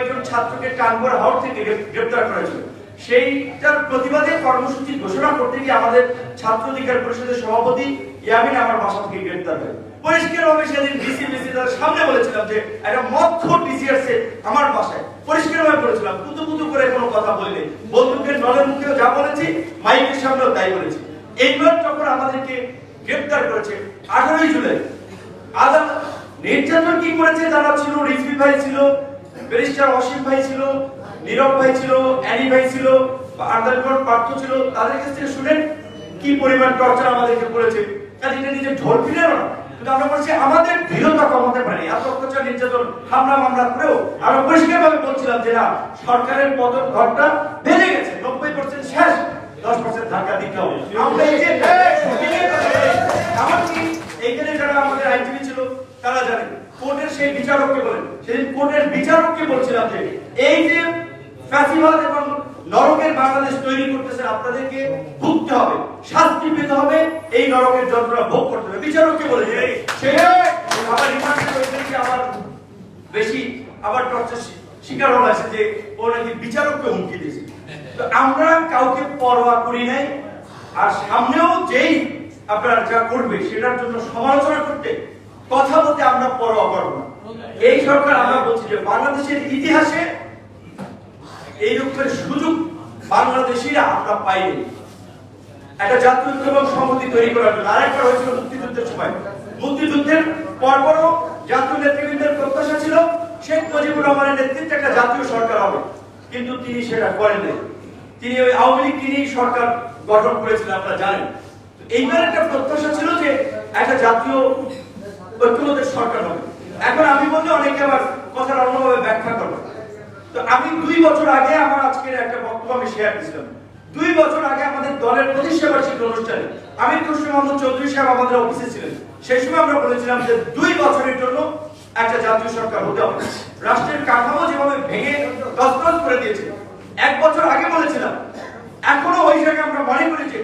কয়েকজন ছাত্রকে টাঙ্গর হাওড় থেকে গ্রেপ- গ্রেপ্তার করা হয়েছিল সেইটার প্রতিবাদে কর্মসূচি ঘোষণা করতে গিয়ে আমাদের ছাত্র অধিকার পরিষদের সভাপতি ইয়ামিন আমার বাসা থেকে গ্রেপ্তার হয়। সেদিন ডিসি ডিসি সামনে বলেছিলাম যে, একটা মধ্য ডিসি আসছে আমার বাসায়। বলেছিলাম পুতু পুতু করে কোনো কথা বললে নলের মুখেও যা বলেছি, মাইকের সামনেও তাই বলেছি। এইবার যখন আমাদেরকে গ্রেপ্তার করেছে, আঠারোই জুলাই, আদালত নির্যাতন কি করেছে যারা ছিল, রিজভি ভাই ছিল ব্যারিস্টার অসীম ভাই ছিল, নীরব ভাই ছিল অ্যানি ভাই ছিল পার্থ ছিল, তাদের কাছ থেকে শুনেন কি পরিমাণ টর্চার আমাদেরকে করেছে? কাজে এটা নিজে ঢোল ফিরে না, কিন্তু আমরা বলছি আমাদের কমাতে পারি অত্যাচার, নির্যাতন, হামলা, মামলা করেও পরিষ্কার ভাবে বলছিলাম যে না, সরকারের পতন ঘরটা বেড়ে গেছে। নব্বই পার্সেন্ট শেষ, দশ পার্সেন্ট ধাক্কা দিতে হবে। আমরা এই যে সেদিন কোর্টের বিচারককে বলছিলাম যে, এই যে ফ্যাসিবাদ এবং নরকের বাংলাদেশ তৈরি করতেছে, আপনাদেরকে ভুগতে হবে, শাস্তি পেতে হবে, এই নরকের যন্ত্রণা ভোগ করতে হবে। বিচারককে বলে সে আবার রিমান্ডে ওইখানে আবার বেশি, আবার টর্চার শিকার হওয়া আছে যে, ও নাকি বিচারককে হুমকি দিয়েছে। তো আমরা কাউকে পরোয়া করি নাই, আর সামনেও যেই আপনারা যা করবে, সেটার জন্য সমালোচনা করতে কথা বলতে আমরা পরোয়া করব না। এই সরকার আমরা বলছি যে বাংলাদেশের ইতিহাসে এই রকমের সুযোগ বাংলাদেশিরা আমরা পাইনি। একটা জাতীয় ঐক্য এবং সংহতি তৈরি করার জন্য আরেকবার হয়েছিল মুক্তিযুদ্ধের সময়। মুক্তিযুদ্ধের পরপরও জাতীয় নেতৃবৃন্দের প্রত্যাশা ছিল, শেখ মুজিবুর রহমানের নেতৃত্বে একটা জাতীয় সরকার হবে। কিন্তু তিনি সেটা করেন তিনি ওই আওয়ামী লীগ তিনি সরকার গঠন করেছিলেন, আপনারা জানেন। এইবার একটা প্রত্যাশা ছিল যে একটা জাতীয় ঐক্যমতের সরকার হবে। এখন আমি বলতে অনেকে আবার কথার অন্যভাবে ব্যাখ্যা করবে। তো আমি দুই বছর আগে আমার আজকের একটা বক্তব্য আমি শেয়ার দিয়েছিলাম দুই বছর আগে আমাদের দলের প্রতিষ্ঠা বার্ষিকী অনুষ্ঠানে আমি কৃষ্ণ মোহাম্মদ চৌধুরী সাহেব আমাদের অফিসে ছিলেন। সেই সময় আমরা বলেছিলাম যে দুই বছরের জন্য একটা জাতীয় সরকার হতে হবে। রাষ্ট্রের কাঠামো যেভাবে ভেঙে তছনছ করে দিয়েছে। এক বছর আগে বলেছিলাম, এখনও ওই জায়গায় আমরা মনে করি যে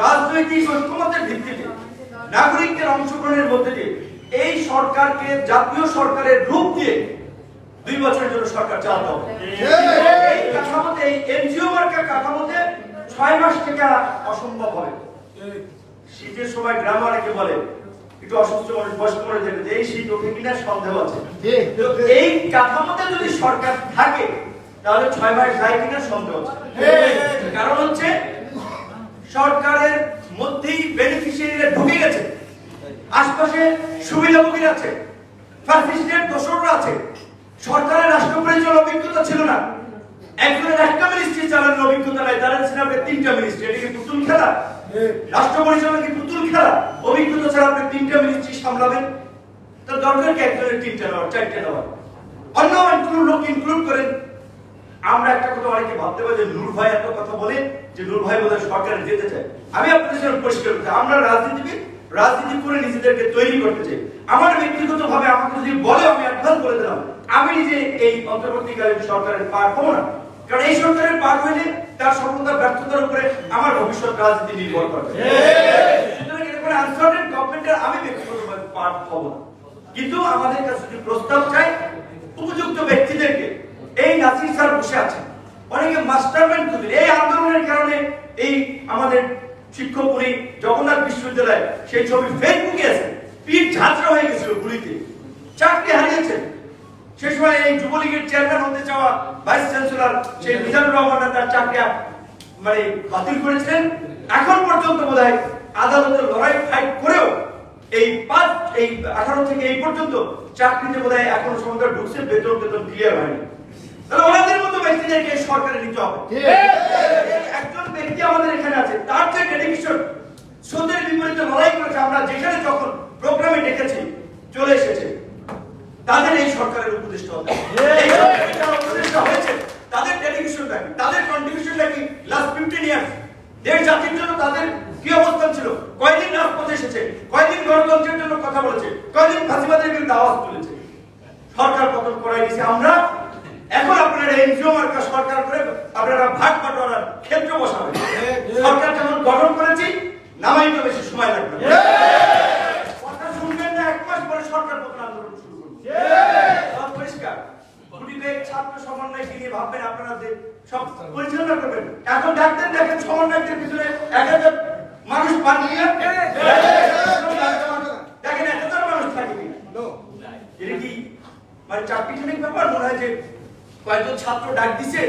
রাজনৈতিক ঐক্যমতের ভিত্তিতে নাগরিকদের অংশগ্রহণের মধ্যে দিয়ে এই সরকারকে জাতীয় সরকারের রূপ দিয়ে দুই বছরের জন্য সরকার চালাতে হবে। এই কাঠামোতে এই এনজিও মার্কা কাঠামোতে ছয় মাস থেকে অসম্ভব হবে। শীতের সময় গ্রাম অনেকে বলে একটু অসুস্থ মানুষ বয়স্ক মানুষ দেখে যে এই শীত ওঠে কিনা সন্দেহ আছে। এই কাঠামোতে যদি সরকার থাকে তাহলে ছয় মাস যায় কিনা সন্দেহ আছে। কারণ হচ্ছে সরকারের মধ্যেই গেছে আশপাশে সুবিধাভোগী আছে ফার্সিস্টের দোসররা আছে। সরকারের রাষ্ট্র পরিচালনার অভিজ্ঞতা ছিল না, একজনের একটা মিনিস্ট্রি চালানোর অভিজ্ঞতা নাই, তারা ছিল তিনটা মিনিস্ট্রি এটা কি পুতুল খেলা? রাষ্ট্র পরিচালনা কি পুতুল খেলা? অভিজ্ঞতা ছাড়া আপনি তিনটা মিনিস্ট্রি সামলাবেন? তো দরকার কি একজনের তিনটা নেওয়ার, চারটে নেওয়ার? অন্য ইনক্লুড লোক ইনক্লুড করেন? আমরা একটা কথা অনেকে ভাবতে পারি যে নূর ভাই এত কথা বলে, যে নূর ভাই বোধহয় সরকারে যেতে চায়। আমি আপনাদের সামনে পরিষ্কার করতে আমরা রাজনীতিবিদ রাজনীতি করে নিজেদেরকে তৈরি করতে চাই। আমার ব্যক্তিগত ভাবে আমাকে যদি বলে, আমি অ্যাডভান্স করে দিলাম, আমি নিজে এই অন্তর্বর্তীকালীন সরকারের পার হব না। কারণ এই সরকারের পার হইলে তার সফলতা ব্যর্থতার উপরে আমার ভবিষ্যৎ রাজনীতি নির্ভর করবে। সুতরাং এরকম আনসার্টেন আমি ব্যক্তিগতভাবে পার হব না। কিন্তু আমাদের কাছে যদি প্রস্তাব চাই, উপযুক্ত ব্যক্তিদেরকে, এই নাসির স্যার বসে আছেন, অনেকে মাস্টারম্যান খুঁজেন এই আন্দোলনের কারণে এই আমাদের শিক্ষকপুরী জগন্নাথ বিশ্ববিদ্যালয় সেই ছবি ফেসবুকে আছে। পিঠ ঝাঁচড়া হয়ে গেছিল গুলিতে। চাকরি হারিয়েছেন। সে সময় এই যুবলীগের চেয়ারম্যান হতে চাওয়া ভাইস চ্যান্সেলর সেই মিজানুর রহমান তার চাকরি মানে বাতিল করেছিলেন। এখন পর্যন্ত বোধ হয় আদালতের লড়াই ফাইট করেও এই পাঁচ এই আঠারো থেকে এই পর্যন্ত চাকরিতে বোধ হয় এখনও সরকার ঢুকছে বেতন বেতন ক্লিয়ার হয়নি। তাহলে ওনাদের মতো ব্যক্তিদেরকে সরকারে নিতে হবে। একজন ব্যক্তি আমাদের এখানে আছে তার যে ডেডিকেশন স্রোতের বিপরীতে লড়াই করেছে আমরা যেখানে যখন প্রোগ্রামে ডেকেছি চলে এসেছে। তাদের এই সরকারের উপদেষ্টা হবে। হয়েছে তাদের ডেডিকেশন দেখি তাদের কন্ট্রিবিউশন দেখি লাস্ট ফিফটিন ইয়ার্স দেশ জাতির জন্য তাদের কি অবস্থান ছিল? কয়দিন রাজপথে এসেছে? কয়দিন গণতন্ত্রের জন্য কথা বলেছে? কয়দিন ফাঁসিবাদের বিরুদ্ধে আওয়াজ তুলেছে? সরকার পতন করাই দিয়েছে আমরা। এখন আপনারা এনজিও মার্কা সরকার করে আপনারা ভাগ বাটোয়ারার ক্ষেত্র বসাবেন। সরকার যেমন গঠন করেছি নামাইতে বেশি সময় লাগবে কথা শুনবেন না এক মাস পরে সরকার পতন আন্দোলন শুরু করবে। সব পরিষ্কার। গুটি ছাত্র সমাজ সমন্বয়কে নিয়ে ভাববেন আপনারা যে সব পরিচালনা করবেন? এখন ডাক্তার দেখেন সমন্বয়কের ভিতরে এক হাজার মানুষ বানিয়ে দেখেন এক হাজার মানুষ থাকে কিনা। এটা কি? মানে চারটিখানিক ব্যাপার? মনে হয় যে কয়েকজন ছাত্র ডাক দিছে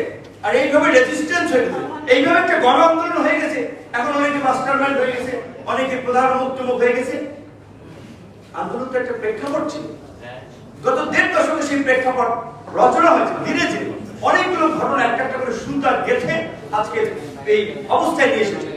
আর এইভাবে রেজিস্ট্যান্স হয়ে গেছে। এইভাবে একটা গণ আন্দোলন হয়ে গেছে। এখন অনেকে মাস্টার মাইন্ড হয়ে গেছে, অনেকে প্রধান মুক্তমুখ হয়ে গেছে। আন্দোলন তো একটা প্রেক্ষাপট ছিল। গত দেড় দশকে সেই প্রেক্ষাপট রচনা হয়েছে ধীরে ধীরে অনেকগুলো ঘটনা একটা একটা করে সুন্দর গেছে আজকের এই অবস্থায় নিয়ে এসেছে।